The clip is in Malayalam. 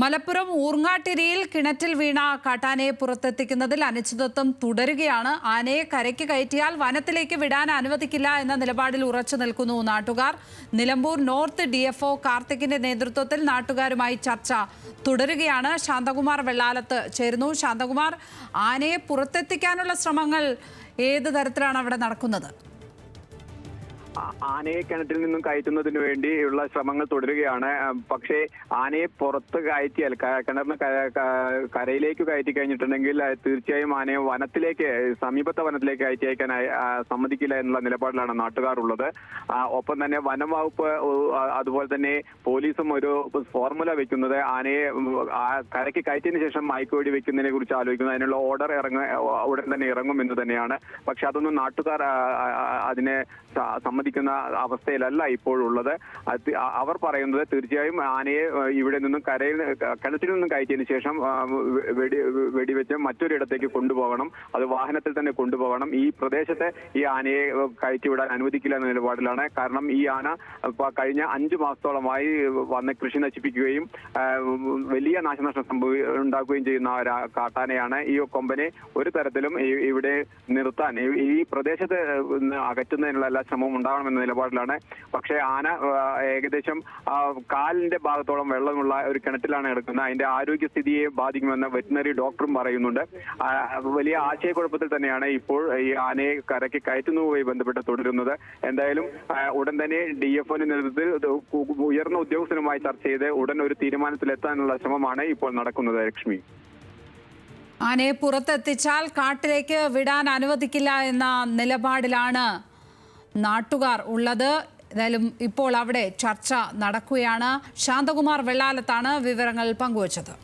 മലപ്പുറം ഊർങ്ങാട്ടിരിയിൽ കിണറ്റിൽ വീണ കാട്ടാനയെ പുറത്തെത്തിക്കുന്നതിൽ അനിശ്ചിതത്വം തുടരുകയാണ്. ആനയെ കരയ്ക്ക് കയറ്റിയാൽ വനത്തിലേക്ക് വിടാൻ അനുവദിക്കില്ല എന്ന നിലപാടിൽ ഉറച്ചു നിൽക്കുന്നു നാട്ടുകാർ. നിലമ്പൂർ നോർത്ത് ഡി എഫ് കാർത്തിക്കിന്റെ നേതൃത്വത്തിൽ നാട്ടുകാരുമായി ചർച്ച തുടരുകയാണ്. ശാന്തകുമാർ വെള്ളാലത്ത് ചേരുന്നു. ശാന്തകുമാർ ആനയെ പുറത്തെത്തിക്കാനുള്ള ശ്രമങ്ങൾ ഏത് തരത്തിലാണ് അവിടെ നടക്കുന്നത്? ആനയെ കിണറ്റിൽ നിന്നും കയറ്റുന്നതിന് വേണ്ടിയുള്ള ശ്രമങ്ങൾ തുടരുകയാണ്. പക്ഷേ ആനയെ പുറത്ത് കയറ്റിയാൽ കിണറിന് കരയിലേക്ക് കയറ്റി കഴിഞ്ഞിട്ടുണ്ടെങ്കിൽ തീർച്ചയായും ആനയെ വനത്തിലേക്ക് സമീപത്തെ വനത്തിലേക്ക് കയറ്റി അയക്കാൻ സമ്മതിക്കില്ല എന്നുള്ള നിലപാടിലാണ് നാട്ടുകാർ ഉള്ളത്. ഒപ്പം തന്നെ വനം വകുപ്പ് അതുപോലെ തന്നെ പോലീസും ഒരു ഫോർമുല വെക്കുന്നത് ആനയെ കരയ്ക്ക് കയറ്റിയതിനു ശേഷം മയക്കുവെടി വെക്കുന്നതിനെ കുറിച്ച് ആലോചിക്കുന്നു. അതിനുള്ള ഓർഡർ ഇറങ്ങ ഉടൻ തന്നെ ഇറങ്ങും എന്ന് തന്നെയാണ്. പക്ഷെ അതൊന്നും നാട്ടുകാർ അതിനെ സ- സമ്മതിക്കുന്ന അവസ്ഥയിലല്ല ഇപ്പോഴുള്ളത്. അവർ പറയുന്നത് തീർച്ചയായും ആനയെ ഇവിടെ നിന്നും കരയിൽ കിണറ്റിൽ നിന്നും കയറ്റിയതിനു ശേഷം വെടി വെടിവെച്ച് മറ്റൊരിടത്തേക്ക് കൊണ്ടുപോകണം. അത് വാഹനത്തിൽ തന്നെ കൊണ്ടുപോകണം. ഈ പ്രദേശത്തെ ഈ ആനയെ കയറ്റിവിടാൻ അനുവദിക്കില്ല എന്ന നിലപാടിലാണ്. കാരണം ഈ ആന കഴിഞ്ഞ അഞ്ചു മാസത്തോളമായി വന്ന് കൃഷി നശിപ്പിക്കുകയും വലിയ നാശനഷ്ടം സംഭവി ഉണ്ടാക്കുകയും ചെയ്യുന്ന കാട്ടാനയാണ് ഈ കൊമ്പനെ ഒരു തരത്തിലും ഇവിടെ നിർത്താൻ. ഈ- പ്രദേശത്ത് അകറ്റുന്നതിനുള്ള എല്ലാ ശ്രമവും ഉണ്ടാവണമെന്ന നിലപാടിലാണ്. പക്ഷേ ആന ഏകദേശം കാലിന്റെ ഭാഗത്തോളം വെള്ളമുള്ള ഒരു കിണറ്റിലാണ് കിടക്കുന്നത്. അതിന്റെ ആരോഗ്യസ്ഥിതിയെ ബാധിക്കുമെന്ന് വെറ്റിനറി ഡോക്ടറും പറയുന്നുണ്ട്. വലിയ ആശയക്കുഴപ്പത്തിൽ തന്നെയാണ് ഇപ്പോൾ ഈ ആനയെ കരയ്ക്ക് കയറ്റുന്നതുമായി ബന്ധപ്പെട്ട് തുടരുന്നത്. എന്തായാലും ഉടൻ തന്നെ ഡി എഫ് ഒന്റെ നേതൃത്വത്തിൽ ഉയർന്ന ഉദ്യോഗസ്ഥരുമായി ചർച്ച ചെയ്ത് ഉടൻ ഒരു തീരുമാനത്തിലെത്താനുള്ള ശ്രമമാണ് ഇപ്പോൾ നടക്കുന്നത് ലക്ഷ്മി. ആനയെ പുറത്തെത്തിച്ചാൽ കാട്ടിലേക്ക് വിടാൻ അനുവദിക്കില്ല എന്ന നിലപാടിലാണ് നാട്ടുകാർ ഉള്ളത്. ഏതായാലും ഇപ്പോൾ അവിടെ ചർച്ച നടക്കുകയാണ്. ശാന്തകുമാർ വെള്ളാലത്താണ് വിവരങ്ങൾ പങ്കുവച്ചത്.